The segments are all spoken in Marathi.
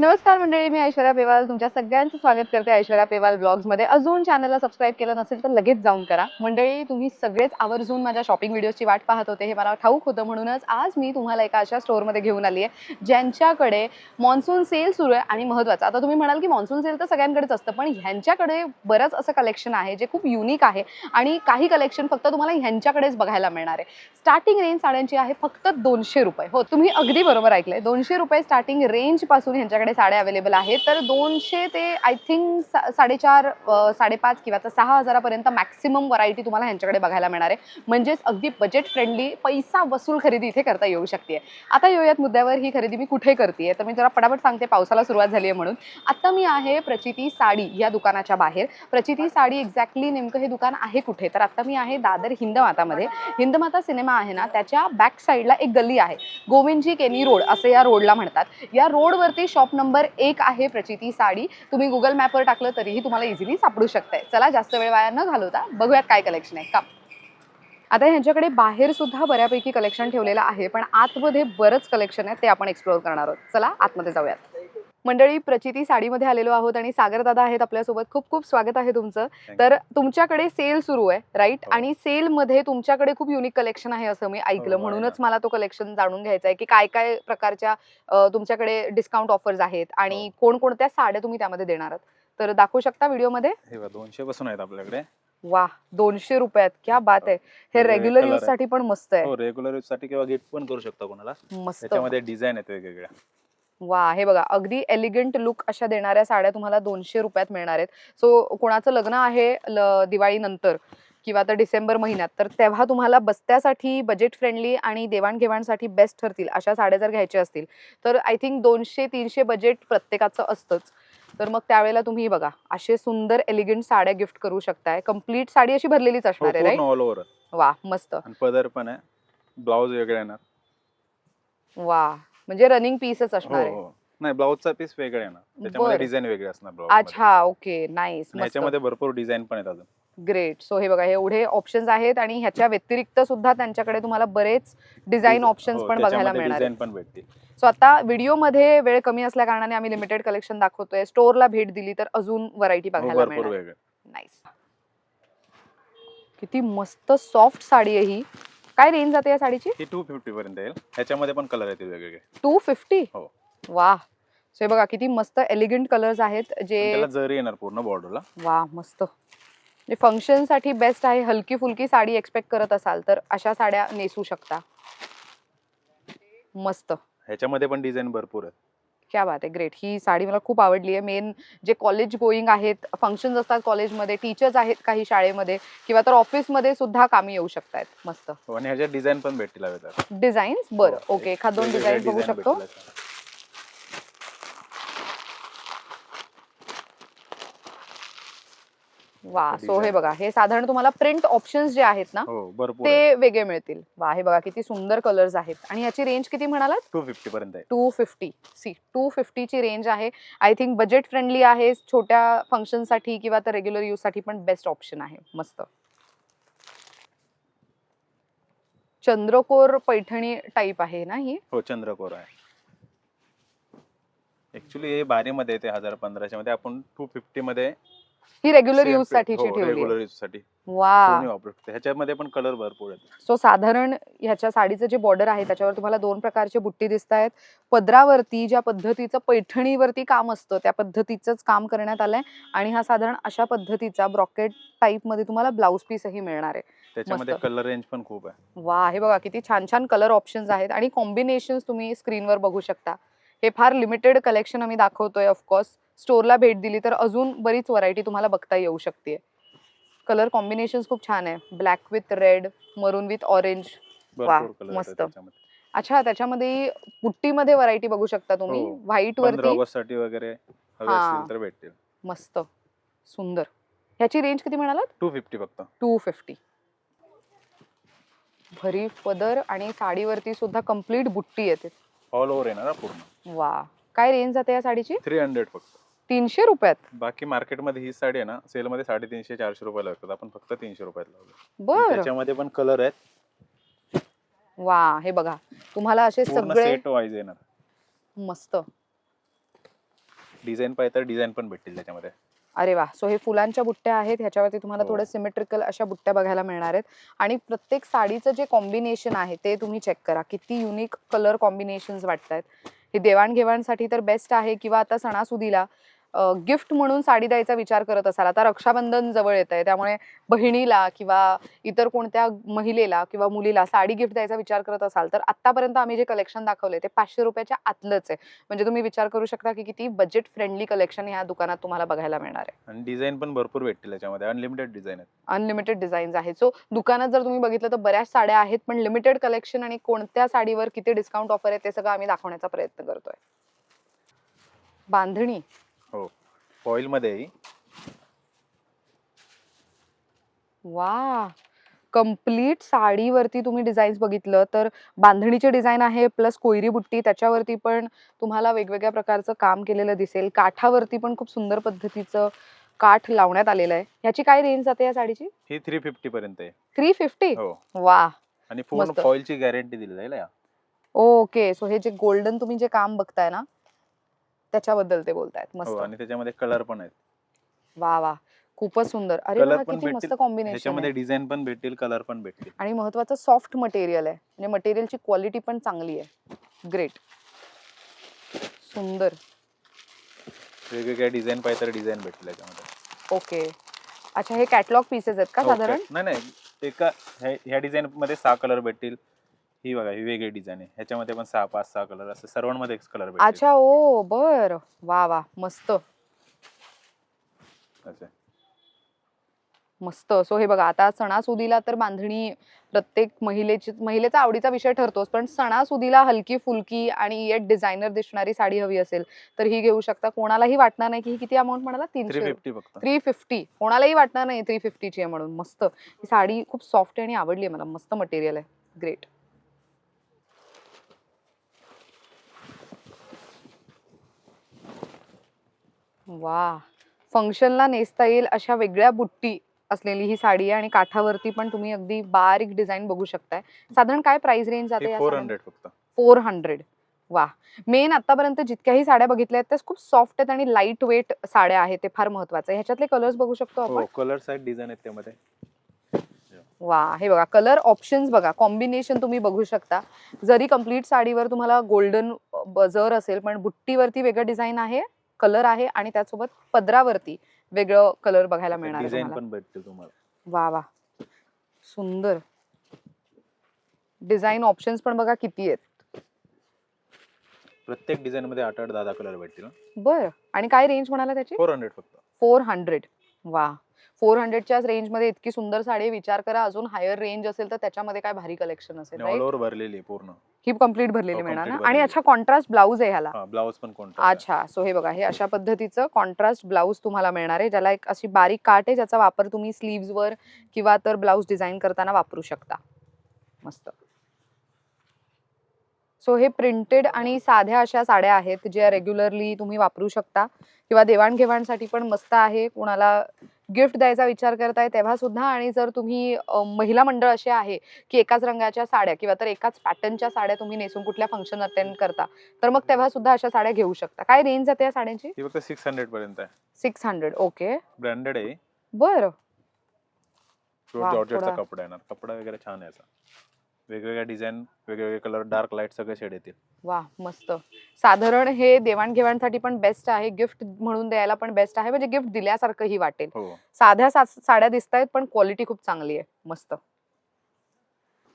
नमस्कार मंडळी मी ऐश्वर्या पेवाल. तुमच्या सगळ्यांचं स्वागत करते ऐश्वर्या पेवाल ब्लॉग्समध्ये. अजून चॅनलला सबस्क्राईब केलं नसेल तर लगेच जाऊन करा. मंडळी तुम्ही सगळेच आवर्जून माझ्या शॉपिंग व्हिडिओची वाट पाहत होते. हे मला ठाऊक होतं. म्हणूनच आज मी तुम्हाला एका अशा स्टोअरमध्ये घेऊन आली आहे ज्यांच्याकडे मॉन्सून सेल सुरू आहे आणि महत्त्वाचं आता तुम्ही म्हणाल की मॉन्सून सेल तर सगळ्यांकडेच असतं पण ह्यांच्याकडे बरंच असं कलेक्शन आहे जे खूप युनिक आहे आणि काही कलेक्शन फक्त तुम्हाला ह्यांच्याकडेच बघायला मिळणार आहे. स्टार्टिंग रेंज साड्यांची आहे फक्त दोनशे रुपये. हो तुम्ही अगदी बरोबर ऐकलंय. दोनशे रुपये स्टार्टिंग रेंजपासून ह्यांच्याकडे साड्या अवेलेबल आहेत. तर दोनशे ते आय थिंक साडेचार साडेपाच किंवा तर सहा हजारापर्यंत मॅक्सिमम व्हरायटी तुम्हाला ह्यांच्याकडे बघायला मिळणार आहे. म्हणजेच अगदी बजेट फ्रेंडली पैसा वसूल खरेदी इथे करता येऊ शकते. आता येऊयात मुद्द्यावर. ही खरेदी मी कुठे करते तर मी जरा पटापट सांगते. पावसाला सुरुवात झाली आहे म्हणून. आता मी आहे प्रचिती साडी या दुकानाच्या बाहेर. प्रचिती साडी एक्झॅक्टली नेमकं हे दुकान आहे कुठे? तर आता मी आहे दादर हिंदमातामध्ये हिंदमाता सिनेमा आहे ना त्याच्या बॅक साईडला एक गल्ली आहे. गोविंदजी केनी रोड असं या रोडला म्हणतात. या रोडवरती शॉप नंबर एक आहे प्रचिती साडी. तुम्ही गुगल मॅपवर टाकलं तरीही तुम्हाला इझिली सापडू शकते चला जास्त वेळ वाया न घालवता बघूयात काय कलेक्शन आहे. का आता ह्यांच्याकडे बाहेर सुद्धा बऱ्यापैकी कलेक्शन ठेवलेलं आहे पण आतमध्ये बरंच कलेक्शन आहे ते आपण एक्सप्लोअर करणार आहोत. चला आतमध्ये जाऊयात. मंडळी प्रचिती साडीमध्ये आलेलो आहोत आणि सागर दादा आहेत आपल्यासोबत. खूप खूप स्वागत आहे तुमचं. तर तुमच्याकडे सेल सुरू आहे राईट हो. आणि सेल मध्ये तुमच्याकडे खूप युनिक कलेक्शन आहे असं मी ऐकलं. हो, म्हणूनच. मला तो कलेक्शन जाणून घ्यायचा आहे की काय काय प्रकारच्या तुमच्याकडे डिस्काउंट ऑफर्स आहेत आणि हो. कोणकोणत्या साड्या तुम्ही त्यामध्ये देणार आहात? तर दाखवू शकता व्हिडिओमध्ये? हे दोनशे पासून आहेत आपल्याकडे. वा दोनशे रुपयात. क्या बात आहे. हे हे रेग्युलर यूज. साठी पण मस्त आहे. हो रेग्युलर यूजसाठी किंवा गिफ्ट पण करू शकता कोणाला. मस्त. त्याच्यामध्ये डिझाईन आहेत वेगवेगळ्या. वा हे बघा अगदी एलिगंट लुक अशा देणाऱ्या साड्या तुम्हाला दोनशे रुपयात मिळणार आहेत. सो कोणाचं लग्न आहे दिवाळीनंतर किंवा तर डिसेंबर महिन्यात तर तेव्हा तुम्हाला बस्त्यासाठी बजेट फ्रेंडली आणि देवाणघेवाणसाठी बेस्ट ठरतील अशा साड्या जर घ्यायच्या असतील तर आय थिंक दोनशे तीनशे बजेट प्रत्येकाचं असतंच. तर मग त्यावेळेला तुम्ही बघा असे सुंदर एलिगंट साड्या गिफ्ट करू शकताय. कंप्लीट साडी अशी भरलेलीच असणार आहे पूर्ण राईट ऑल ओव्हर वा मस्त. पदर पण आहे. ब्लाऊज वेगळे येणार. वा. म्हणजे रनिंग पीसच हो असणार आहे. हो. नाही ब्लाऊजचा पीस वेगळे येणार त्याच्यामध्ये बरं. डिझाईन वेगळे असणार ब्लाऊज अच्छा ओके नाईस मस्त. ह्याच्यामध्ये भरपूर डिझाईन पण आहेत अजून. ग्रेट सो हे बघा हे एवढे ऑप्शन्स आहेत आणि ह्याच्या व्यतिरिक्त सुद्धा त्यांच्याकडे तुम्हाला बरेच डिझाईन ऑप्शन्स हो, पण बघायला मिळणार डिझाईन पण भेटते सो आता व्हिडिओमध्ये वेळ कमी असल्या कारणाने आम्ही लिमिटेड कलेक्शन दाखवतोय. स्टोअरला भेट दिली तर अजून व्हरायटी हो, बघायला भरपूर मिळणार. वेगळे. नाईस किती मस्त सॉफ्ट साडी आहे ही. काय रेंज जाते या साडीची? ही टू फिफ्टी पर्यंत येईल. ह्याच्यामध्ये पण कलर आहेत वेगवेगळे. टू फिफ्टी हो. वा. सो हे बघा किती मस्त एलिगंट कलर्स आहेत जे त्याला जरी येणार पूर्ण बॉर्डरला वा मस्त. फंक्शनसाठी बेस्ट आहे हलकी फुलकी साडी एक्सपेक्ट करत असाल तर अशा साड्या नेसू शकता. मस्त. ह्याच्यामध्ये पण डिझाईन भरपूर आहेत. क्या बात आहे ग्रेट ही साडी मला खूप आवडली आहे. मेन जे कॉलेज गोईंग आहेत फंक्शन्स असतात कॉलेजमध्ये टीचर्स आहेत काही शाळेमध्ये किंवा तर ऑफिसमध्ये सुद्धा कामी येऊ शकतायत. मस्त. हो, आणि ह्याच्यात डिझाईन पण भेटतील डिझाईन्स बरं. हो, ओके एखाद दोन डिझाईन बघू शकतो भेटतील ह्याच्यात. वा सो हे. बघा हे साधारण तुम्हाला प्रिंट ऑप्शन्स जे आहेत ना हो ते वेगळे मिळतील. वा हे बघा किती सुंदर कलर्स आहेत. आणि याची रेंज किती म्हणालात? टू फिफ्टी पर्यंत आहे. टू फिफ्टी सी टू फिफ्टीची रेंज आहे. आय थिंक बजेट फ्रेंडली आहे छोट्या फंक्शनसाठी किंवा तर रेग्युलर यूजसाठी पण बेस्ट ऑप्शन आहे. मस्त. चंद्रकोर पैठणी टाईप आहे ना ही? हो चंद्रकोर आहे. ऍक्च्युली हे बारीमध्ये येते हजार पंधराशे मध्ये. आपण टू फिफ्टी मध्ये ही रेग्युलर यूज साठीची ठेवली. रेग्युलरसाठी वा ह्याच्यामध्ये पण कलर भरपूर आहेत. सो साधारण ह्याच्या साडीचं जे बॉर्डर आहे त्याच्यावर तुम्हाला दोन प्रकारचे बुट्टी दिसत आहेत. पदरावरती ज्या पद्धतीचं पैठणीवरती काम असतं त्या पद्धतीचंच काम करण्यात आलंय. आणि हा साधारण अशा पद्धतीचा ब्रॉकेट टाईपमध्ये तुम्हाला ब्लाऊज पीसही मिळणार आहे. त्याच्यामध्ये. कलर रेंज पण खूप आहे. वा हे बघा किती छान छान कलर ऑप्शन्स आहेत. आणि कॉम्बिनेशन तुम्ही स्क्रीनवर बघू शकता. हे फार लिमिटेड कलेक्शन आम्ही दाखवतोय ऑफकोर्स स्टोअरला भेट दिली तर अजून बरीच व्हरायटी तुम्हाला बघता येऊ शकते. कलर कॉम्बिनेशन खूप छान आहे. Black with red maroon with orange colour मस्त. अच्छा त्याच्यामध्ये पुट्टीमध्ये व्हरायटी बघू शकता तुम्ही. हो. व्हाईट पंधरा वरती. वगैरे हा. भेटतील. मस्त. सुंदर. ह्याची रेंज किती म्हणालात? टू फिफ्टी फक्त. टू फिफ्टी भरीव पदर आणि साडीवरती सुद्धा कंप्लीट बुट्टी येते. ऑल ओव्हर येणार हा पूर्ण. वा काय रेंज जाते या साडीची? थ्री हंड्रेड फक्त. तीनशे रुपयात? बाकी मार्केटमध्ये ही साडी आहे ना सेल मध्ये साडेतीनशे चारशे रुपयाला विकतात आपण फक्त तीनशे रुपयाला लावतो बर. त्याच्यामध्ये पण कलर आहेत. वा हे बघा. तुम्हाला असे सगळे सेट वाईज येणार. मस्त. डिझाईन पाहिजे तर डिझाईन पण भेटतील त्याच्यामध्ये. अरे वा. सो हे फुलांच्या बुट्ट्या आहेत. ह्याच्यावरती तुम्हाला हो. थोडं सिमेट्रिकल अशा बुट्ट्या बघायला मिळणार आहेत. आणि प्रत्येक साडीचं जे कॉम्बिनेशन आहे ते तुम्ही चेक करा. किती युनिक कलर कॉम्बिनेशन्स वाटत आहेत हे देवाणघेवाणसाठी तर बेस्ट आहे. किंवा आता सणासुदीला गिफ्ट म्हणून साडी द्यायचा विचार करत असाल. आता रक्षाबंधन जवळ येत आहे त्यामुळे बहिणीला किंवा इतर कोणत्या महिलेला किंवा मुलीला साडी गिफ्ट द्यायचा विचार करत असाल तर आतापर्यंत आम्ही जे कलेक्शन दाखवले ते पाचशे रुपयाच्या आतलंच आहे. म्हणजे तुम्ही विचार करू शकता की किती बजेट फ्रेंडली कलेक्शन ह्या दुकानात तुम्हाला बघायला मिळणार आहे. आणि डिझाईन पण भरपूर भेटतील त्याच्यामध्ये अनलिमिटेड डिझाईन अनलिमिटेड डिझाईन्स आहेत. सो दुकानात जर तुम्ही बघितलं तर बऱ्याच साड्या आहेत पण लिमिटेड कलेक्शन आणि कोणत्या साडीवर किती डिस्काउंट ऑफर आहे ते सगळं आम्ही दाखवण्याचा प्रयत्न करतोय. बांधणी. फॉईल मध्ये आहे ही. वा कंप्लीट साडीवरती तुम्ही डिझाईन्स बघितलं तर बांधणीचे डिझाईन आहे प्लस कोयरी बुट्टी त्याच्यावरती पण तुम्हाला वेगवेगळ्या प्रकारचं काम केलेलं दिसेल. काठावरती पण खूप सुंदर पद्धतीचं काठ लावण्यात आलेलं आहे. ह्याची काय रेंज जाते या साडीची? ही थ्री फिफ्टी पर्यंत आहे. Three fifty? हो. वा आणि पूर्ण मस्त. फॉईलची गॅरंटी दिली जाईल या ओके सो हे जे गोल्डन तुम्ही जे काम बघताय ना त्याच्याबद्दल ते बोलतायत हो मस्त. आणि त्याच्यामध्ये कलर पण आहेत. वा वा. खूपच सुंदर. अरे वा पण किती मस्त भेटतील. कॉम्बिनेशन त्याच्यामध्ये डिझाईन पण भेटतील कलर पण भेटतील. आणि महत्वाचं सॉफ्ट मटेरियल आहे. म्हणजे मटेरियलची क्वालिटी पण चांगली आहे. ग्रेट सुंदर. वेगवेगळ्या डिझाईन पाहिजे तर डिझाईन भेटतील त्याच्यामध्ये ओके अच्छा हे कॅटलॉग पीसेस आहेत का हो, साधारण? cat- नाही नाही. एका ह्या- ह्या डिझाईन मध्ये सहा कलर भेटतील. ही बघा ही वेगळी डिझाईन आहे. ह्याच्यामध्ये पण सहा पाच सहा कलर असं सर्वांमध्ये कलर अच्छा ओ बर. वा वा. मस्त. मस्त. सो हे बघा आता सणासुदीला तर बांधणी प्रत्येक महिलेची महिलेचा आवडीचा विषय ठरतोच पण सणासुदीला हलकी फुलकी आणि येट डिझायनर दिसणारी साडी हवी असेल तर ही घेऊ शकता. कोणालाही वाटणार नाही की ही किती अमाऊंट म्हणाला? थ्री तीनशे फिफ्टी फक्त. Three fifty. कोणालाही वाटणार नाही थ्री फिफ्टीची आहे म्हणून. मस्त. ही साडी खूप सॉफ्ट आहे आणि आवडली आहे मला. मस्त मटेरियल आहे. ग्रेट वा. फंक्शनला नेसता येईल अशा वेगळ्या बुट्टी असलेली ही साडी आहे आणि काठावरती पण तुम्ही अगदी बारीक डिझाईन बघू शकताय. साधारण काय प्राइस रेंज जाते फोर हंड्रेड फक्त. फोर हंड्रेड वा. मेन आतापर्यंत जितक्याही साड्या बघितल्या आहेत त्या खूप सॉफ्ट आहेत आणि लाइट वेट साड्या आहेत ते फार महत्वाचं आहे. ह्याच्यातले कलर्स बघू शकतो हो आपण कलर्स आहेत डिझाईन आहेत त्यामध्ये. वा. हे बघा कलर ऑप्शन्स बघा. कॉम्बिनेशन तुम्ही बघू शकता. जरी कंप्लीट साडीवर तुम्हाला गोल्डन जर असेल पण बुट्टीवरती वेगळं डिझाईन आहे कलर आहे आणि त्यासोबत पदरावरती वेगळं कलर बघायला मिळणार आहे डिझाईन तुम्हाला. पण भेटतील तुम्हाला. वा वा. सुंदर. डिझाईन ऑप्शन्स पण बघा किती आहेत. प्रत्येक डिझाईन मध्ये आठ आठ दहा दहा कलर भेटतील बर. आणि काय रेंज म्हणाला त्याची? फोर हंड्रेड फक्त. Four hundred. वा. फोर हंड्रेडच्याच रेंजमध्ये इतकी सुंदर साडी. विचार करा अजून हायर रेंज असेल तर त्याच्यामध्ये काय भारी कलेक्शन असेल ऑल right? ओव्हर भरलेली पूर्ण. ही कंप्लीट भरलेली हो, मिळणार ना? आणि. अच्छा कॉन्ट्रास्ट ब्लाऊज आहे ह्याला. ब्लाऊज पण अच्छा सो हे बघा हे अशा पद्धतीचं कॉन्ट्रास्ट ब्लाऊज तुम्हाला मिळणार आहे ज्याला एक अशी बारीक काट आहे ज्याचा वापर तुम्ही sleeves वर किंवा तर ब्लाऊज डिझाईन करताना वापरू शकता. मस्त. सो हे प्रिंटेड आणि साध्या अशा साड्या आहेत ज्या रेग्युलरली तुम्ही वापरू शकता. किंवा देवाणघेवाणसाठी पण मस्त आहे कुणाला गिफ्ट द्यायचा विचार करताय तेव्हा सुद्धा आणि जर तुम्ही महिला मंडळ असे आहे की एकाच रंगाच्या साड्या किंवा तर एकाच पॅटर्नच्या साड्या तुम्ही नेसून कुठल्या फंक्शन अटेंड करता तर मग तेव्हा सुद्धा अशा साड्या घेऊ शकता. काय रेंज जाते या साड्यांची? फक्त सिक्स हंड्रेड पर्यंत आहे. Six hundred okay. ब्रँडेड आहे. बरं. जॉर्जेटचा कपडा येणार कपडा वगैरे छान आहे वेगवेगळ्या डिझाईन वेगवेगळे कलर डार्क लाइट सगळे शेड येतील. वा मस्त. साधारण हे देवाणघेवाणसाठी पण बेस्ट आहे गिफ्ट म्हणून द्यायला पण बेस्ट आहे म्हणजे गिफ्ट दिल्यासारखंही वाटेल. हो. साध्या सा- साड्या दिसत आहेत पण क्वालिटी खूप चांगली आहे. मस्त.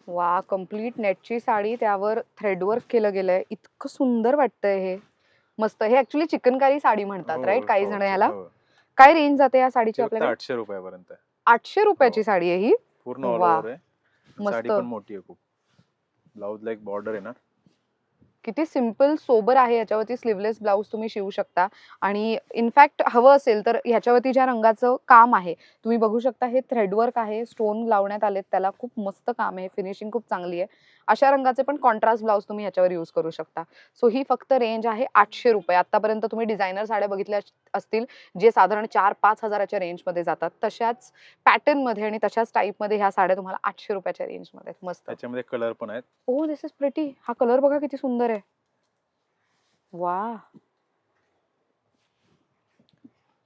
वा कंप्लीट नेटची साडी त्यावर थ्रेडवर्क केलं गेलंय. इतकं सुंदर वाटतंय हे. मस्त. हे ऍक्च्युली चिकनकारी साडी म्हणतात हो, राईट काही हो, जण याला? हो. काय रेंज जाते या साडीची फक्त आपल्याकडे? आठशे रुपयापर्यंत आहे. आठशे रुपयाची हो. साडी आहे ही? पूर्ण ऑल वा. ओव्हर आहे. मस्त. साडी पण मोठी आहे खूप. ब्लाऊजला एक बॉर्डर आहे ना. किती सिंपल सोबर आहे याच्यावरती स्लीवलेस ब्लाऊज तुम्ही शिवू शकता. आणि इनफॅक्ट हवं असेल तर ह्याच्यावरती ज्या रंगाचं काम आहे तुम्ही बघू शकता हे थ्रेडवर्क आहे स्टोन लावण्यात आलेत त्याला खूप मस्त काम आहे फिनिशिंग खूप चांगली आहे. अशा रंगाचे पण कॉन्ट्रास्ट ब्लाऊज तुम्ही ह्याच्यावर यूज करू शकता. सो ही फक्त रेंज आहे आठशे रुपये. आतापर्यंत तुम्ही डिझायनर साड्या बघितल्या असतील जे साधारण चार पाच हजाराच्या रेंजमध्ये जातात तशाच पॅटर्नमध्ये आणि तशाच टाईपमध्ये ह्या साड्या तुम्हाला आठशे रुपयाच्या रेंजमध्ये आहेत. मस्त. त्याच्यामध्ये कलर पण आहेत. ओ दिस इज प्रिटी हा कलर बघा किती सुंदर आहे. वा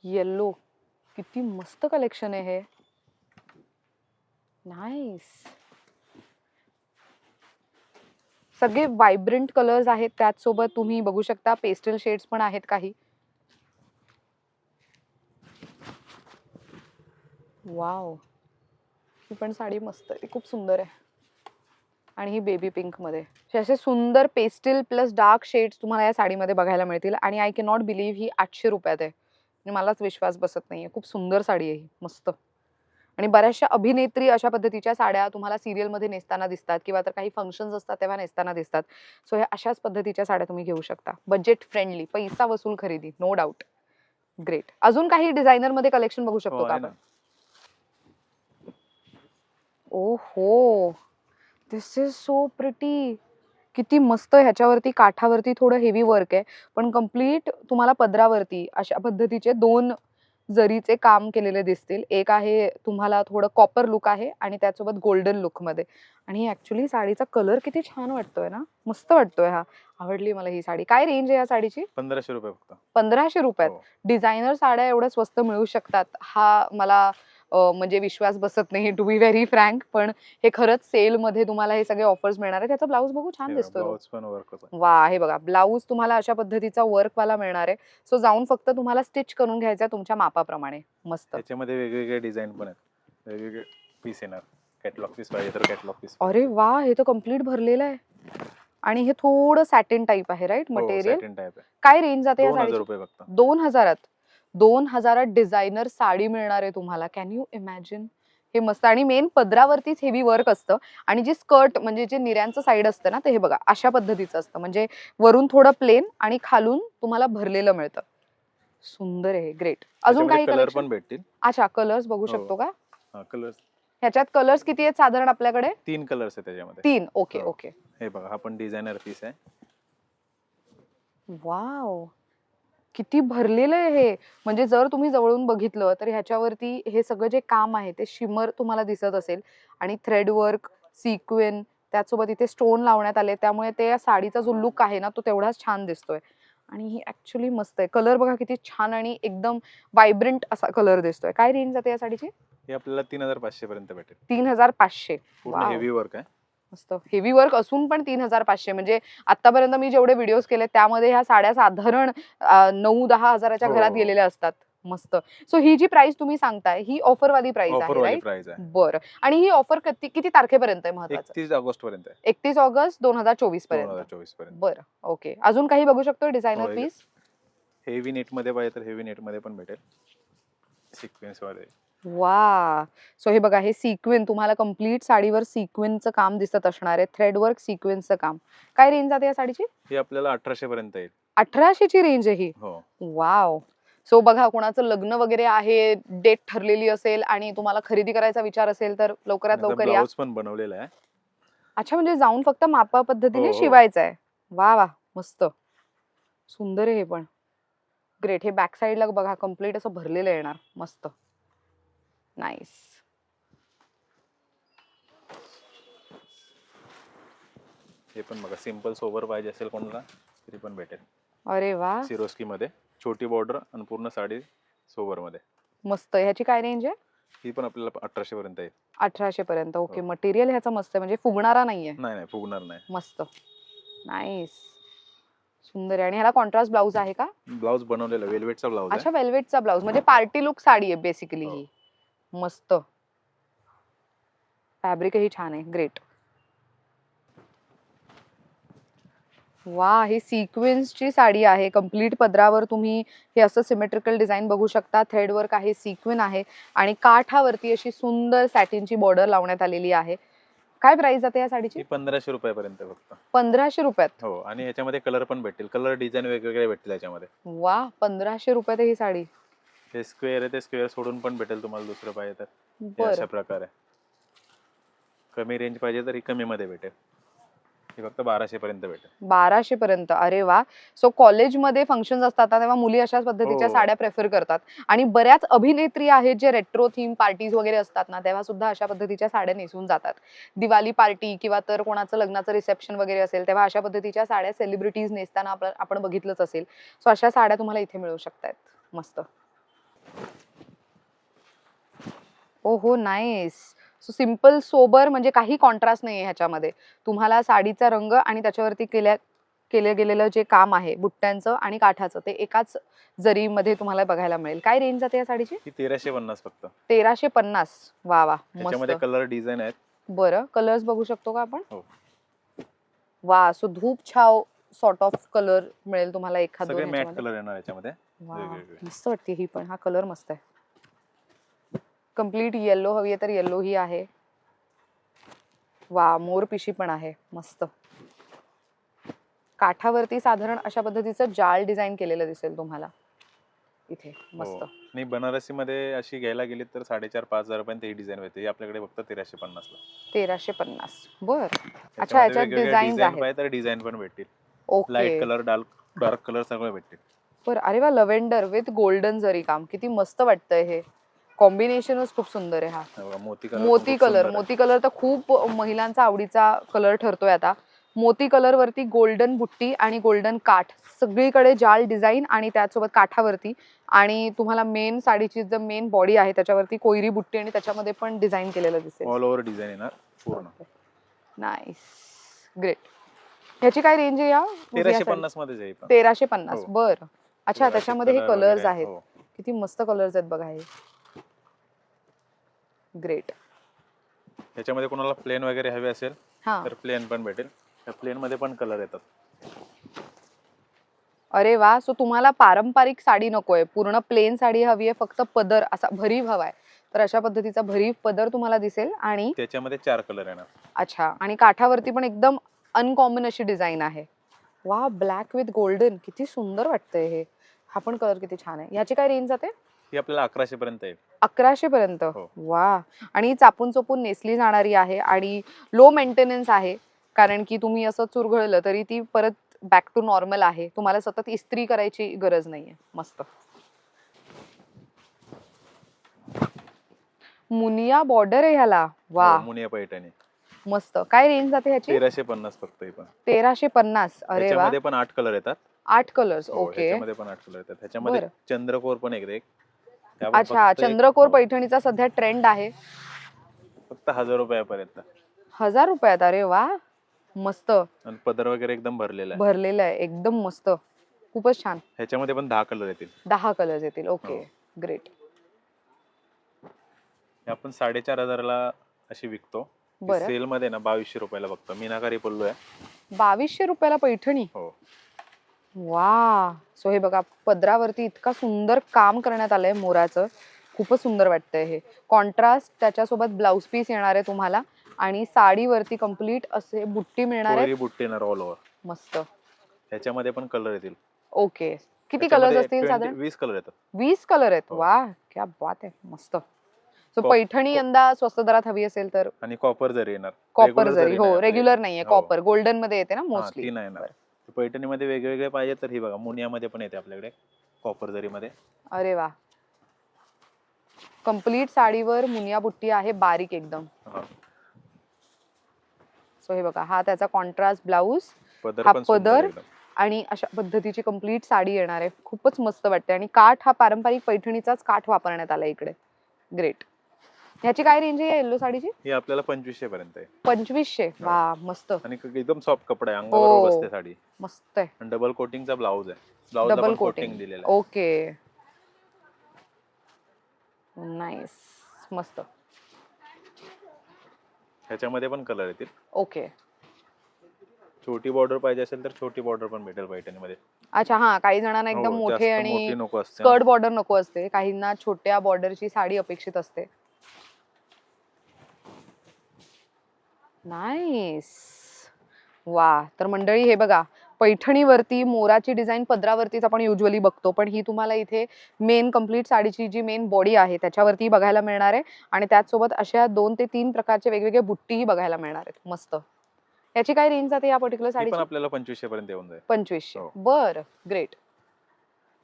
येल्लो किती मस्त कलेक्शन आहे हे. नाईस सगळे वायब्रंट कलर्स आहेत त्याचसोबत तुम्ही बघू शकता पेस्टल शेड्स पण आहेत काही. वाव ही पण साडी मस्त आहे ती खूप सुंदर आहे. आणि ही बेबी पिंकमध्ये असे असे सुंदर पेस्टल प्लस डार्क शेड्स तुम्हाला या साडीमध्ये बघायला मिळतील. आणि आय कॅन नॉट बिलीव्ह ही आठशे रुपयात आहे. आणि मलाच विश्वास बसत नाही आहे खूप सुंदर साडी आहे ही. मस्त. आणि बऱ्याचशा अभिनेत्री अशा पद्धतीच्या साड्या तुम्हाला सिरियलमध्ये नेसताना दिसतात किंवा तर काही फंक्शन्स असतात तेव्हा नेसताना दिसतात. सो ह्या अशाच पद्धतीच्या साड्या तुम्ही घेऊ शकता. बजेट फ्रेंडली पैसा वसूल खरेदी नो डाऊट ग्रेट अजून काही डिझायनरमध्ये कलेक्शन बघू हो शकतो का आहे आपण? ओ हो दिस इज सो प्रिटी किती मस्त ह्याच्यावरती काठावरती थोडं हेवी वर्क आहे. पण कंप्लीट तुम्हाला पदरावरती अशा पद्धतीचे दोन जरीचे काम केलेले दिसतील. एक आहे तुम्हाला थोडं कॉपर लुक आहे आणि त्यासोबत गोल्डन लुकमध्ये. आणि ऍक्च्युली साडीचा कलर किती छान वाटतोय ना? मस्त वाटतोय हा. आवडली मला ही साडी. काय रेंज आहे या साडीची? पंधराशे रुपये फक्त. पंधराशे रुपयात. हो. डिझायनर साड्या एवढ्या स्वस्त मिळू शकतात. हा मला म्हणजे विश्वास बसत नाही टू बी व्हेरी फ्रँक पण हे खरंच सेल मध्ये तुम्हाला हे सगळे ऑफर्स मिळणार आहे त्याचा ब्लाऊज बघू छान दिसतोय तो. ब्लाउज पण वर्क वा हे बघा ब्लाऊज तुम्हाला अशा पद्धतीचा वर्क वाला मिळणार आहे. सो जाऊन फक्त तुम्हाला स्टिच करून घ्यायचा तुमच्या मापाप्रमाणे. मस्त. त्याच्यामध्ये वेगवेगळे डिझाईन पण आहेत. वेगवेगळे पीस येणार. कॅटलॉग पीस पाहिजे तर कॅटलॉग पीस अरे वा हे तर कंप्लीट भरलेलं आहे. आणि हे थोडं सॅटिन टाईप आहे राईट मटेरियल आहे. काय रेंज जाते दोन हजारात. दोन हजारात डिझायनर साडी मिळणार आहे तुम्हाला. कॅन यू इमॅजिन हे मस्त. आणि मेन पदरावरतीच हेवी वर्क असतं. आणि जे स्कर्ट म्हणजे जे निऱ्यांचं साईड असतं ना ते हे बघा अशा पद्धतीचं असतं. म्हणजे वरून थोडं प्लेन आणि खालून तुम्हाला भरलेलं मिळतं. सुंदर आहे ग्रेट अजून काही कलर? पण भेटतील. अच्छा कलर्स बघू हो. शकतो का? कलर ह्याच्यात कलर्स किती आहेत साधारण आपल्याकडे? तीन कलर्स आहेत त्याच्यामध्ये. तीन. ओके हो. ओके हे बघा हा पण डिझायनर पीस आहे. वाव किती भरलेलं आहे हे. म्हणजे जर तुम्ही जवळून बघितलं तर ह्याच्यावरती हे सगळं जे काम आहे ते शिमर तुम्हाला दिसत असेल. आणि थ्रेड वर्क सिक्वेन त्याचसोबत इथे स्टोन लावण्यात आले. त्यामुळे ते या साडीचा जो लुक आहे ना तो तेवढाच छान दिसतोय. आणि ही ऍक्च्युली मस्त आहे. कलर बघा किती छान आणि एकदम वायब्रंट असा कलर दिसतोय. काय रेंज जाते या साडीची? हे आपल्याला तीन हजार पाचशे पर्यंत भेटेल. तीन हजार पाचशे. पूर्ण. हेवी वर्क आहे. मस्त. हेवी वर्क असून पण तीन हजार पाचशे. म्हणजे आतापर्यंत मी जेवढे व्हिडिओज केले त्यामध्ये ह्या साड्या साधारण नऊ दहा हजाराच्या हो, घरात हो. गेलेल्या असतात. मस्त. सो ही जी प्राइस तुम्ही सांगताय ही ऑफर वाली प्राइस आहे. बरं. आणि ही ऑफर किती किती तारखेपर्यंत आहे महत्वाचं? एकतीस ऑगस्ट पर्यंत एकतीस ऑगस्ट दोन हजार चोवीसपर्यंत बरं. ओके अजून काही बघू शकतो डिझायनर पीस हेवी नेटमध्ये पाहिजे तर हेवी नेटमध्ये पण भेटेल. सिक्वेन्स वाले. वा सो हे बघा हे सिक्वेन तुम्हाला कंप्लीट साडीवर सिक्वेनचं काम दिसत असणार आहे. थ्रेड वर्क सिक्वेन्सचं काम. काय रेंज जाते या साडीची? ही आपल्याला अठराशे पर्यंत येईल. अठराशेची रेंज आहे ही? हो. वाव! सो बघा कोणाचं लग्न वगैरे आहे डेट ठरलेली असेल आणि तुम्हाला खरेदी करायचा विचार असेल तर लवकरात लवकर या. ब्लाऊज पण बनवलेला आहे. अच्छा म्हणजे जाऊन फक्त मापा पद्धतीने हो, हो. शिवायचं आहे. वा वा मस्त. सुंदर आहे हे पण. ग्रेट हे बॅक साईडला बघा कंप्लीट असं भरलेलं येणार. मस्त. नाईस हे पण बघा सिंपल सोबर पाहिजे असेल कोणाला तरी पण भेटेल. अरे वा. सिरोस्की मध्ये. छोटी बॉर्डर आणि पूर्ण साडी सोबरमध्ये मस्त. ह्याची काय रेंज आहे? ही पण आपल्याला अठराशे पर्यंत येईल. अठराशे पर्यंत. ओके हो. मटेरियल ह्याचं मस्त आहे. म्हणजे फुगणारा नाहीये. नाही नाही फुगणार नाही. मस्त. नाईस सुंदर आहे. आणि ह्याला कॉन्ट्रास्ट ब्लाऊज आहे का? ब्लाऊज बनवलेला वेलवेटचा ब्लाऊज अच्छा वेल्वेटचा ब्लाऊज म्हणजे पार्टी लुक साडी आहे बेसिकली हो. ही. मस्त. फॅब्रिकही छान आहे. ग्रेट वा ही सिक्वेन्सची साडी आहे. कंप्लीट पदरावर तुम्ही हे असं सिमेट्रिकल डिझाईन बघू शकता. थ्रेड वर्क आहे सिक्वेन आहे. आणि काठावरती अशी सुंदर सॅटिनची बॉर्डर लावण्यात आलेली आहे. काय प्राइस जाते या साडीची? पंधराशे रुपयापर्यंत फक्त. पंधराशे रुपयात? हो आणि याच्यामध्ये कलर पण भेटतील. कलर डिझाईन वेगवेगळे भेटतील याच्यामध्ये वा पंधराशे रुपयात ही साडी. हे स्क्वेअर आहे ते स्क्वेअर सोडून पण भेटेल तुम्हाला दुसरं पाहिजे तर. हे बर. अशा प्रकारे. कमी रेंज पाहिजे तर ही कमी मध्ये भेटेल. ही फक्त बाराशे पर्यंत भेटेल. बाराशे पर्यंत अरे वा. सो कॉलेजमध्ये फंक्शन असतात ना, तेव्हा मुली अशाच पद्धतीच्या हो. साड्या प्रेफर करतात. आणि बऱ्याच अभिनेत्री आहेत जे रेट्रो थीम पार्टीज वगैरे असतात ना तेव्हा सुद्धा अशा पद्धतीच्या साड्या नेसून जातात. दिवाळी पार्टी किंवा तर कोणाचं लग्नाचं रिसेप्शन वगैरे असेल तेव्हा अशा पद्धतीच्या साड्या सेलिब्रिटीज नेसताना आपण बघितलंच असेल. सो अशा साड्या तुम्हाला इथे मिळू शकतात मस्त. ओ हो नाईस सो सिंपल सोबर म्हणजे काही कॉन्ट्रास्ट नाही आहे ह्याच्यामध्ये. तुम्हाला साडीचा रंग आणि त्याच्यावरती केल्या केलं गेलेलं जे काम आहे बुट्ट्यांचं आणि काठाचं ते एकाच जरीमध्ये तुम्हाला बघायला मिळेल. काय रेंज जाते या साडीची? तेराशे पन्नास फक्त. तेराशे पन्नास. वा वा. त्याच्यामध्ये मस्त कलर डिझाईन आहेत. बरं. कलर्स बघू शकतो का आपण? हो. वा सो धूप छाव सॉर्ट ऑफ कलर मिळेल तुम्हाला एखाद सगळे मॅट. कलर येणार याच्यामध्ये. वा, वेगवेगळे. मस्त वाटते ही पण. हा कलर मस्त आहे. कंप्लीट येल्लो हवी आहे तर येल्लो ही आहे. वा मोर पिशी पण आहे. मस्त. काठावरती साधारण अशा पद्धतीचं जाळ डिझाईन केलेलं दिसेल तुम्हाला. इथे मस्त. हो. आणि बनारसी मध्ये अशी घ्यायला गेली तर साडेचार पाच हजार पर्यंत ही डिझाईन होते ही आपल्याकडे फक्त तेराशे पन्नास ला. तेराशे पन्नास. बर. याच्यात designs. पाहिजे तर डिझाईन पण भेटतील. Okay. Light colour dark dark colour सगळे भेटतील. बर अरे वा लव्हेंडर विथ गोल्डन जरी काम. किती मस्त वाटतंय हे. कॉम्बिनेशनच खूप सुंदर आहे हा. मोती कलर मोती कलर मोती कलर तर खूप महिलांचा आवडीचा कलर ठरतोय आता. मोती कलर वरती गोल्डन बुट्टी आणि गोल्डन काठ. सगळीकडे जाल डिझाईन आणि त्याचसोबत काठावरती. आणि तुम्हाला मेन साडीची जो मेन बॉडी आहे त्याच्यावरती कोयरी बुट्टी आणि त्याच्यामध्ये पण डिझाईन केलेलं दिसेल. ऑल ओव्हर डिझाईन येणार पूर्ण. नाईस ग्रेट ह्याची काय रेंज आहे या? तेराशे पन्नासमध्ये. तेराशे पन्नास. हो. बर. अच्छा त्याच्यामध्ये हे कलर्स आहेत. हो. किती मस्त कलर्स आहेत बघा हे. ग्रेट त्याच्यामध्ये कोणाला प्लेन वगैरे हवे असेल हा. तर प्लेन पण भेटेल. त्या प्लेन मध्ये पण कलर येतात. अरे वा सो तुम्हाला पारंपरिक साडी नकोय. पूर्ण प्लेन साडी हवी आहे फक्त पदर असा भरीव हवाय तर अशा पद्धतीचा भरीव पदर तुम्हाला दिसेल आणि त्याच्यामध्ये चार कलर येणार. अच्छा आणि काठावरती पण एकदम अनकॉमन अशी डिझाईन आहे. वा ब्लॅक विथ गोल्डन किती सुंदर वाटतंय हे. हा पण कलर किती छान आहे. ह्याची काय रेंज जाते? ही आपल्याला अकराशे पर्यंत आहे अकराशे पर्यंत? हो. वा. आणि चापून चोपून नेसली जाणारी आहे आणि लो मेंटेनन्स आहे. कारण की तुम्ही असं चुरघळलं तरी ती परत बॅक टू नॉर्मल आहे. तुम्हाला सतत इस्त्री करायची गरज नाहीये. मस्त. मुनिया बॉर्डर आहे ह्याला. वा. हो, मुनिया पैठणी. मस्त. काय रेंज जाते ह्याची? तेराशे पन्नास फक्त ही पण. तेराशे पन्नास. अरे वा. पण आठ कलर येतात. आठ कलर्स हो, ओके ह्याच्यामध्ये पण आठ कलर येतात. त्याच्यामध्ये बरं. चंद्रकोर पण एक एक अच्छा फक्त एक- चंद्रकोर हो, पैठणीचा सध्या ट्रेंड आहे. फक्त हजार रुपयापर्यंत. हजार रुपयात? अरे वा. मस्त. आणि पदर वगैरे एकदम भरलेला आहे. भरलेलं आहे. एकदम मस्त. खूपच छान. ह्याच्यामध्ये पण दहा कलर येतील. दहा कलर्स येतील. ओके हो. ग्रेट हे आपण साडेचार हजाराला अशी विकतो. बरं. सेल मध्ये ना बावीसशे रुपयाला बघतो. मीनाकारी पल्लू आहे. बावीसशे रुपयाला पैठणी? हो. वा. सो हे बघा पदरावरती इतका सुंदर काम करण्यात आलंय मोराचं. खूपच सुंदर वाटतंय हे. कॉन्ट्रास्ट त्याच्यासोबत ब्लाउज पीस येणार आहे तुम्हाला आणि साडीवरती कंप्लीट असे बुट्टी मिळणार आहे बुट्टी येणार ऑल ओव्हर मस्त. ह्याच्यामध्ये पण कलर येतील. ओके किती कलर्स ह्याच्यामध्ये असतील 20 साधारण? वीस कलर येतात. वीस कलर आहेत. हो. वा क्या बात आहे. मस्त. सो पैठणी यंदा स्वस्त दरात हवी असेल तर? आणि कॉपर जरी येणार. कॉपर जरी. हो. रेग्युलर नाहीये. हो. कॉपर गोल्डनमध्ये येते ना हा, मोस्टली पैठणीमध्ये वेगवेगळे पाहिजे तर ही बघा मुनियामध्ये पण येते आपल्याकडे कॉपर जरी मध्ये अरे वा. कंप्लीट साडीवर मुनिया बुट्टी आहे बारीक एकदम. हा. सो हे बघा हा त्याचा कॉन्ट्रास्ट ब्लाऊज पदर हा पण सुंदर पदर एकदम. आणि अशा पद्धतीची कंप्लीट साडी येणार आहे. खूपच मस्त वाटते आणि काठ हा पारंपरिक पैठणीचाच काठ वापरण्यात आला इकडे. ग्रेट ह्याची काय रेंज आहे येल्लो साडीची? ही आपल्याला पंचवीसशे पर्यंत आहे. पंचवीसशे. वा मस्त. आणि एकदम सॉफ्ट कपडा आहे. अंगावर हो. बसते साडी. मस्त आहे. आणि डबल कोटिंगचा ब्लाऊज आहे. ब्लाऊज डबल कोटिंग दिलेलं आहे. ओके नाईस मस्त. ह्याच्यामध्ये पण कलर येतील. ओके छोटी बॉर्डर पाहिजे असेल तर छोटी बॉर्डर पण भेटेल पैठणीमध्ये. अच्छा हा. काही जणांना एकदम हो, मोठे जास्त आणि मोठी नको असते. स्कर्ट बॉर्डर नको असते. काहींना छोट्या बॉर्डरची साडी अपेक्षित असते. नाईस वा तर मंडळी हे बघा पैठणीवरती मोराची डिझाईन पदरावरतीच आपण युजली बघतो पण ही तुम्हाला इथे मेन कंप्लीट साडीची जी मेन बॉडी आहे त्याच्यावरती बघायला मिळणार आहे. आणि त्याचसोबत अशा दोन ते तीन प्रकारचे वेगवेगळे बुट्टीही बघायला मिळणार आहेत. मस्त. याची काय रेंज जाते या पर्टिक्युलर साडीची? आपल्याला पंचवीसशे पर्यंत येऊन जाईल. पंचवीसशे. हो. बर ग्रेट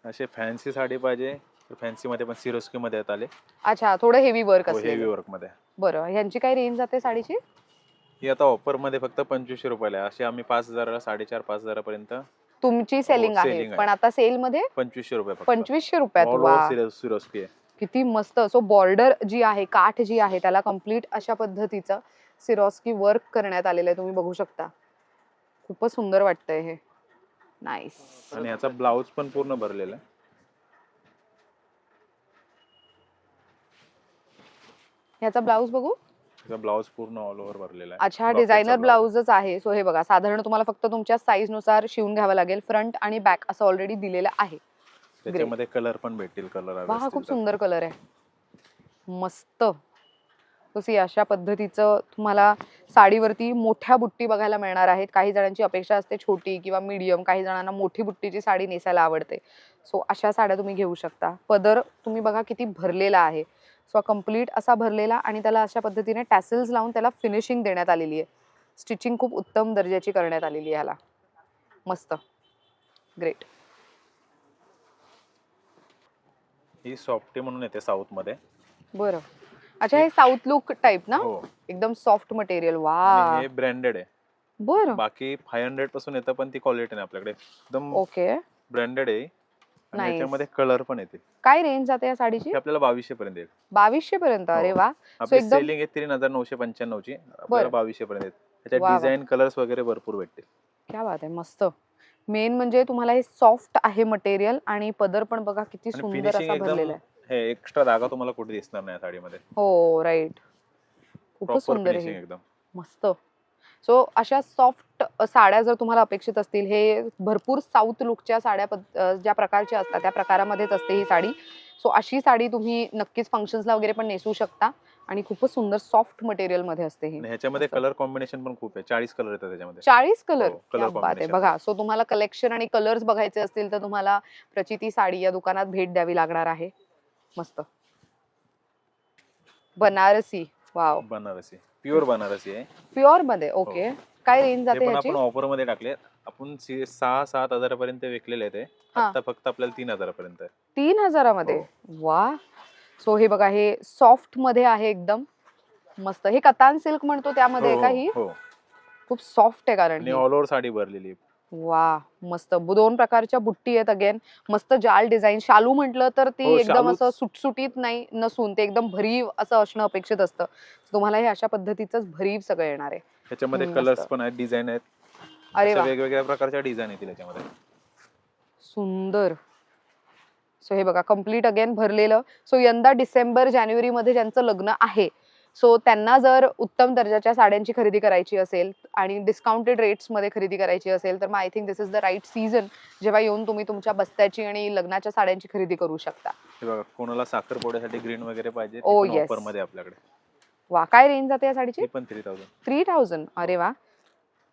असे फॅन्सी साडी पाहिजे फॅन्सी मध्ये पण सिरोस्की मध्ये आले. अच्छा थोडं हेवी वर्क हेवी वर्कमध्ये. बरं ह्यांची काय रेंज जाते साडीची? ही आता ऑफरमध्ये फक्त पंचवीसशे रुपयाला आहे. अशी आम्ही पाच हजाराला साडेचार पाच हजारापर्यंत तुमची सेलिंग आहे. selling आहे. पण आता सेल मध्ये पंचवीसशे रुपये फक्त. पंचवीसशे रुपयात All वा over सिरो- सिरोस्की आहे किती मस्त. सो बॉर्डर जी आहे काठ जी आहे त्याला कंप्लीट अशा पद्धतीचं सिरॉस्की वर्क करण्यात आलेलं आहे. तुम्ही बघू शकता. खूपच सुंदर वाटतंय हे. नाईस आणि याचा ब्लाऊज पण पूर्ण भरलेला आहे. ह्याचा ब्लाऊज बघू. ब्लाऊज पूर्ण ऑल ओव्हर भरलेला आहे. अच्छा डिझायनर. ब्लाऊजच आहे. सो हे बघा साधारण तुम्हाला फक्त तुमच्या साईजनुसार शिवून घ्यावं लागेल फ्रंट आणि बॅक असं ऑलरेडी दिलेलं आहे. त्याच्यामध्ये कलर पण भेटतील कलर हा खूप सुंदर कलर आहे. मस्त. अशा पद्धतीचं तुम्हाला साडीवरती मोठ्या बुट्टी बघायला मिळणार आहेत. काही जणांची अपेक्षा असते छोटी किंवा मीडियम काही जणांना मोठी बुट्टीची साडी नेसायला आवडते. सो अशा साड्या तुम्ही घेऊ शकता. पदर तुम्ही बघा किती भरलेला आहे. सो कंप्लीट असा भरलेला आणि त्याला अशा पद्धतीने टॅसल्स लावून त्याला फिनिशिंग देण्यात आलेली आहे. स्टिचिंग खूप उत्तम दर्जाची करण्यात आलेली आहे ह्याला. मस्त. ग्रेट ही सॉफ्टी म्हणून येते साऊथमध्ये. बरं. अच्छा हे साऊथ लुक टाईप ना? हो. एकदम सॉफ्ट मटेरियल वा आणि हे ब्रँडेड आहे. बरं. बाकी फाय हंड्रेडपासून येतं पण ती क्वालिटी नाही आपल्याकडे. एकदम ओके ब्रँडेड आहे आणि Nice. याच्यामध्ये कलर पण येते. काय रेंज जाते या साडीची? आपल्याला बावीसशे पर्यंत येईल. बावीसशे पर्यंत अरे हो. वा. आपली एकदम- सेलिंग आहे तीन हजार नऊशे पंच्याण्णव ची बरं. बावीसशे पर्यंत येईल. वा, त्याच्यात वा. डिझाईन कलर्स वगैरे भरपूर भेटतील. क्या बात आहे मस्त. मेन म्हणजे तुम्हाला हे सॉफ्ट आहे मटेरियल आणि पदर पण बघा किती आणि सुंदर फिनिशिंग असा एकदम भरलेला आहे. हे एक्स्ट्रा धागा तुम्हाला कुठे दिसणार नाही या साडीमध्ये. हो राईट खूपच प्रॉपर सुंदर आहे फिनिशिंग. एकदम. मस्त. सो अशा सॉफ्ट साड्या जर तुम्हाला अपेक्षित असतील हे भरपूर साऊथ लुकच्या साड्या पद- ज्या प्रकारच्या असतात त्या प्रकारामध्येच असते ही साडी. सो अशी साडी तुम्ही नक्कीच फंक्शन्सला वगैरे पण नेसू शकता आणि खूपच सुंदर सॉफ्ट मटेरियलमध्ये असते ही. ह्याच्यामध्ये. कलर कॉम्बिनेशन पण खूप आहे. चाळीस कलर येतात त्याच्यामध्ये. चाळीस कलर हो, combination. बघा सो तुम्हाला कलेक्शन आणि कलर्स बघायचे असतील तर तुम्हाला प्रचिती साडी या दुकानात भेट द्यावी लागणार आहे. मस्त. बनारसी. वाव बनारसी. प्युअर बनारसी आहे. प्युअरमध्ये ओके काय रेंज ते जाते पण ह्याची आपण ऑफरमध्ये टाकले आपण सी- सहा सात हजारापर्यंत विकलेले ते. हा. आता फक्त आपल्याला तीन हजारापर्यंत. आहे. तीन हजारामध्ये? वा. सो हे बघा हे सॉफ्टमध्ये आहे एकदम. मस्त. हे कतान सिल्क म्हणतो त्यामध्ये आहे हो, का हो, ही हो. खूप सॉफ्ट आहे कारण आणि ही. ऑल ओव्हर साडी भरलेली आहे. वा मस्त. बु- दोन प्रकारच्या बुट्टी आहेत अगेन मस्त जाल डिझाईन शालू म्हटलं तर ती हो, एकदम शालूच. असं सुटसुटीत नाही नसून ते एकदम भरीव असं असणं अपेक्षित असतं. तुम्हाला हे अशा पद्धतीच भरीव सगळं येणार आहे. त्याच्यामध्ये हम्म, कलर्स मस्त. पण आहेत डिझाईन आहेत. अरे अशा वा. वेगवेगळ्या प्रकारच्या डिझाईन येतील त्याच्यामध्ये सुंदर. सो हे बघा कंप्लीट अगेन भरलेलं. सो यंदा डिसेंबर जानेवारी मध्ये ज्यांचं लग्न आहे सो त्यांना जर उत्तम दर्जाच्या साड्यांची खरेदी करायची असेल आणि डिस्काउंटेड रेट्समध्ये खरेदी करायची असेल तर मग I think this is the right season जेव्हा येऊन तुम्ही तुमच्या बस्त्याची आणि लग्नाच्या साड्यांची खरेदी करू शकता. हे बघा कोणाला साखरपुड्यासाठी ग्रीन वगैरे पाहिजे Oh, yes. ऑफरमध्ये आपल्याकडे. वा काय रेंज जाते या साडीची? पण थ्री थाउजंड थ्री थाउजंड अरे वा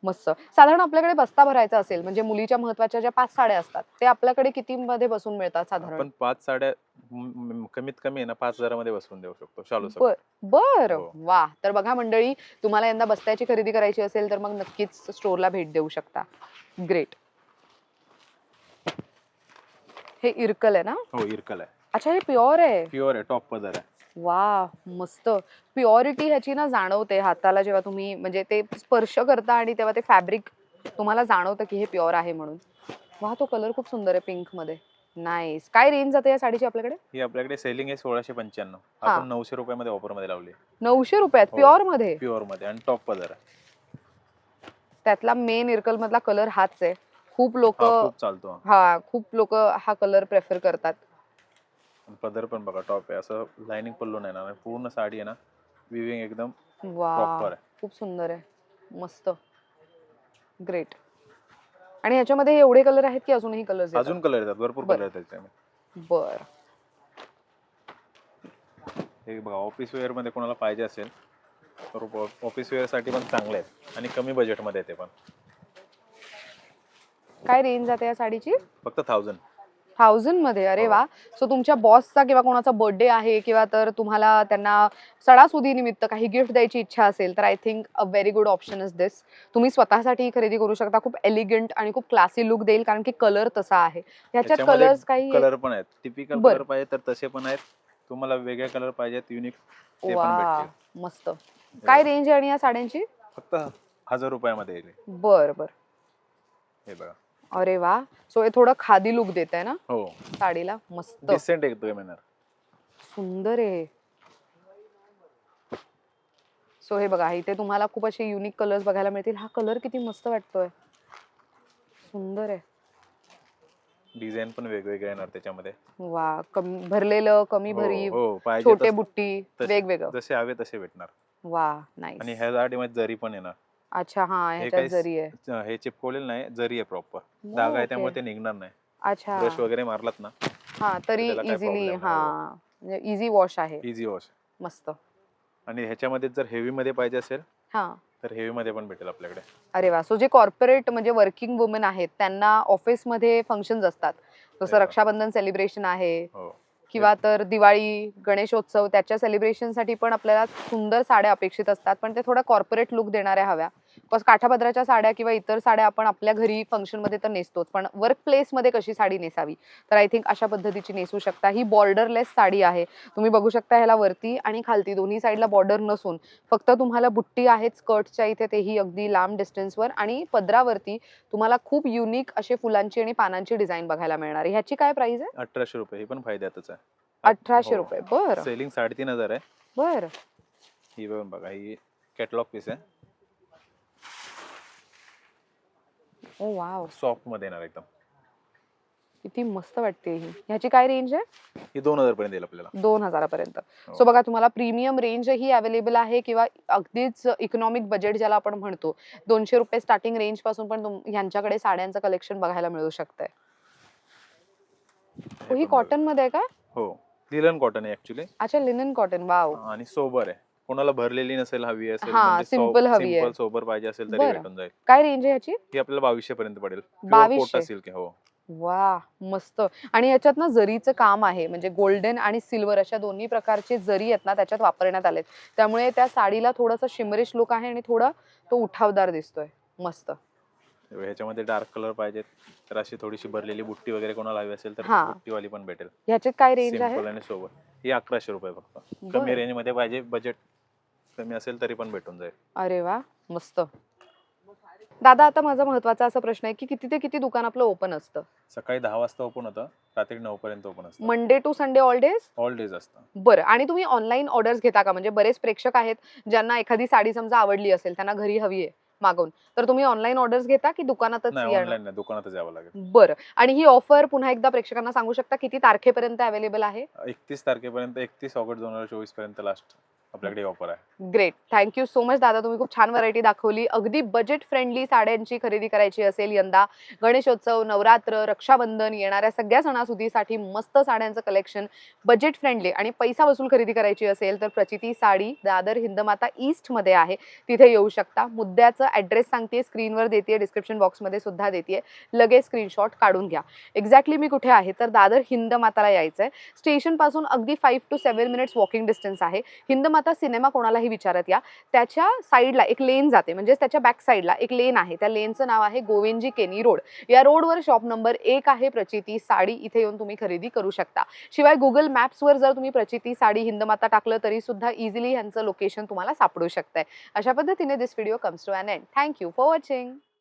मस्त. साधारण आपल्याकडे बस्ता भरायचा असेल म्हणजे मुलीच्या महत्त्वाच्या ज्या पाच साड्या असतात ते आपल्याकडे किती मध्ये बसून मिळतात साधारण? आपण पाच साड्या म- म- कमीत कमी आहे ना पाच हजारामध्ये बसवून देऊ शकतो. शालू बर बर. हो. वा. तर बघा मंडळी तुम्हाला यंदा बस्त्याची खरेदी करायची असेल तर मग नक्कीच स्टोअरला भेट देऊ शकता. ग्रेट. हे इरकल आहे ना? हो इरकल आहे. अच्छा हे प्युअर आहे. प्युअर आहे टॉप पदर आहे. वा मस्त. प्युअरिटी ह्याची ना जाणवते हाताला जेव्हा तुम्ही म्हणजे ते स्पर्श करता आणि तेव्हा ते फॅब्रिक तुम्हाला जाणवतं की हे प्युअर आहे म्हणून. वा तो कलर खूप सुंदर आहे पिंकमध्ये नाईस काय रेंज जाते या साडीची आपल्याकडे? ही आपल्याकडे सेलिंग आहे सोळाशे पंच्याण्णव. हा. आपण नऊशे रुपयामध्ये ऑफरमध्ये लावली. नऊशे रुपयात? हो. प्युअरमध्ये प्युअरमध्ये आणि टॉप पदर आहे. त्यातला मेन इरकल मधला कलर हाच आहे. खूप लोक हा खूप चालतो हा. हा खूप लोक हा कलर प्रेफर करतात. आणि पदर पण बघा टॉप आहे. असं लाइनिंग पल्लू नाही. ना पूर्ण साडी आहे ना विविंग एकदम वा प्रॉपर आहे. खूप सुंदर आहे. मस्त. ग्रेट आणि ह्याच्यामध्ये एवढे कलर आहेत की अजूनही कलर अजून कलर येतात. भरपूर. कलर येतात त्याच्यामध्ये. बर. हे बघा ऑफिस वेअरमध्ये कोणाला पाहिजे असेल तर ऑफिस वेअरसाठी पण चांगले आहेत. आणि कमी बजेटमध्ये येते पण. काय रेंज जाते या साडीची? फक्त थाउजंड थाउजंडमध्ये. अरे हो. वा. सो तुमच्या बॉसचा किंवा कोणाचा बर्थडे आहे किंवा तर तुम्हाला त्यांना सणासुदी निमित्त काही गिफ्ट द्यायची इच्छा असेल तर I think a very good option is this तुम्ही स्वतःसाठी खरेदी करू शकता. खूप एलिगंट आणि खूप क्लासी लुक देईल कारण की कलर तसा आहे. ह्याच्यात कलर्स काही कलर पण आहेत. टिपिकल. कलर पाहिजे तर तसे पण आहेत. तुम्हाला वेगळे कलर पाहिजेत युनिक वा. मस्त. काय रेंज आहे आणि या साड्यांची? फक्त हजार रुपयामध्ये बर बर. हे बघा. अरे वा. सो हे थोडं खादी लुक देत आहे ना? हो. साडीला मस्त. डिसेंट एकदम येणार. सुंदर आहे. सो हे बघा इथे तुम्हाला खूप असे युनिक कलर्स बघायला मिळतील. हा कलर किती मस्त वाटतोय. सुंदर आहे. डिझाईन पण वेगवेगळे येणार त्याच्यामध्ये. वा कमी भरलेलं कमी हो, भरी हो पाहिजे छोटे तस- बुट्टी तसे- वेगवेगळं. जसे हवे तसे भेटणार. वा आणि नाईस ह्या साडीमध्ये जरी पण येणार. अच्छा हा ह्याच्यात काही जरी आहे. हे चिपकवलेलं नाही जरी आहे प्रॉपर डाग आहे त्यामुळे ओके. ते निघणार नाही. अच्छा. ब्रश वगैरे मारलात ना हा तरी त्याला काही इझिली problem नाही, हा म्हणजे इझी वॉश आहे. इझी वॉश मस्त. आणि ह्याच्यामध्ये जर हेवी मध्ये पाहिजे असेल हा. तर हेवी मध्ये पण भेटेल आपल्याकडे. अरे वा सो जे कॉर्पोरेट म्हणजे वर्किंग वुमेन आहेत त्यांना ऑफिसमध्ये फंक्शन्स असतात. जसं अरे वा. रक्षाबंधन सेलिब्रेशन आहे हो. किंवा तर दिवाळी गणेशोत्सव त्याच्या सेलिब्रेशनसाठी पण आपल्याला सुंदर साड्या अपेक्षित असतात पण ते थोडा कॉर्पोरेट लुक देणाऱ्या हव्या. काठापदराच्या साड्या किंवा इतर साड्या आपण आपल्या घरी फंक्शनमध्ये तर नेसतोच पण वर्क प्लेसमध्ये कशी साडी नेसावी? तर आय थिंक अशा पद्धतीची नेसू शकता. ही बॉर्डरलेस साडी आहे. तुम्ही बघू शकता ह्याला वरती आणि खालती दोन्ही साईडला बॉर्डर नसून. फक्त तुम्हाला बुट्टी आहेत स्कर्टच्या इथे तेही अगदी लांब डिस्टन्सवर आणि पदरावरती तुम्हाला खूप युनिक असे फुलांची आणि पानांची डिझाईन बघायला मिळणार. आहे ह्याची काय प्राइस आहे? अठराशे रुपये. ही पण फायद्यातच आहे. अठराशे रुपये. बरं. सेलिंग साडेतीन हजार आहे. बरं. ही बघा. ही कॅटलॉग पीस आहे. ओ वाव. सॉफ्टमध्ये येणार एकदम. किती मस्त वाटते ही. ह्याची काय रेंज आहे? ही दोन हजार पर्यंत येईल आपल्याला. दोन हजारापर्यंत. हो. सो बघा तुम्हाला प्रीमियम रेंज ही अवेलेबल आहे किंवा अगदीच इकॉनॉमिक बजेट ज्याला आपण म्हणतो दोनशे रुपये स्टार्टिंग रेंजपासून पण तुम- ह्यांच्याकडे साड्यांचं कलेक्शन बघायला मिळू शकतंय. हे हो, ही पण बघा. कॉटनमध्ये आहे का? हो. लिलन कॉटन आहे ऍक्च्युली अच्छा लिनन कॉटन वाव आणि सोबर आहे. कोणाला भरलेली नसेल हवी असेल हा, म्हणजे simple हवी आहे. सोबर पाहिजे असेल तरी बरं. भेटून जाईल. काय रेंज आहे ह्याची? ही आपल्याला बावीसशे पर्यंत पडेल. बावीसशे? सिल्क आहे हो. वा मस्त. आणि याच्यात ना जरीचं काम आहे म्हणजे गोल्डन आणि सिल्वर अशा दोन्ही प्रकारचे जरी आहेत ना त्याच्यात वापरण्यात आलेत. त्यामुळे त्या साडीला थोडंसं शिमरिश लुक आहे आणि थोडा तो उठावदार दिसतोय. मस्त. ह्याच्यामध्ये डार्क कलर पाहिजेत. तर अशी थोडीशी भरलेली बुट्टी वगैरे कोणाला हवी असेल तर हा. बुट्टीवाली पण भेटेल. ह्याच्यात काय रेंज आहे? आणि सोबर ही अकराशे रुपये फक्त. बरं. कमी रेंजमध्ये पाहिजे बजेट कमी असेल तरी पण भेटून जाईल. अरे वा मस्त. दादा आता माझा महत्त्वाचा असा प्रश्न आहे की किती ते किती दुकान आपलं ओपन असतं? सकाळी दहा वाजता ओपन होतं रात्री नऊ पर्यंत ओपन असतं. Monday to Sunday all days all days असतं. बरं आणि तुम्ही ऑनलाईन ऑर्डर्स घेता का? म्हणजे बरेच प्रेक्षक आहेत ज्यांना एखादी साडी समजा आवडली असेल त्यांना घरी हवी आहे मागून. तर तुम्ही ऑनलाईन ऑर्डर्स घेता की दुकानातच नाही? ऑनलाईन नाही दुकानातच यावं लागेल. बरं आणि ही ऑफर पुन्हा एकदा प्रेक्षकांना सांगू शकता किती तारखेपर्यंत अवेलेबल आहे? एकतीस तारखेपर्यंत एकतीस ऑगस्ट दोन हजार चोवीसपर्यंत लास्ट आपल्याकडे ऑफर आहे. Great thank you so much दादा. तुम्ही खूप छान व्हरायटी दाखवली. अगदी बजेट फ्रेंडली साड्यांची खरेदी करायची असेल यंदा. गणेशोत्सव नवरात्र रक्षाबंधन येणाऱ्या सगळ्या सणासुदीसाठी मस्त साड्यांचं कलेक्शन बजेट फ्रेंडली आणि पैसा वसूल खरेदी करायची असेल तर प्रचिती साडी दादर हिंदमाता ईस्टमध्ये आहे. तिथे येऊ शकता. मुद्द्याचं ॲड्रेस सांगते स्क्रीनवर देते डिस्क्रिप्शन बॉक्समध्ये सुद्धा देते. लगेच स्क्रीनशॉट काढून घ्या. एक्झॅक्टली मी कुठे आहे? तर दादर हिंदमाताला यायचं आहे स्टेशनपासून अगदी five to seven minutes walking distance आहे. हिंदमाता आता सिनेमा कोणालाही विचारत या. त्याच्या साईडला एक लेन जाते म्हणजे त्याच्या बॅक साईडला एक लेन आहे. त्या लेनचं नाव आहे गोविंदजी केनी रोड. या रोडवर शॉप नंबर एक आहे प्रचिती साडी इथे येऊन तुम्ही खरेदी करू शकता. शिवाय गुगल मॅप्सवर जर तुम्ही प्रचिती साडी हिंदमाता टाकलं तरी सुद्धा इझिली ह्यांचं लोकेशन तुम्हाला सापडू शकतंय. अशा पद्धतीने this video comes to an end thank you for watching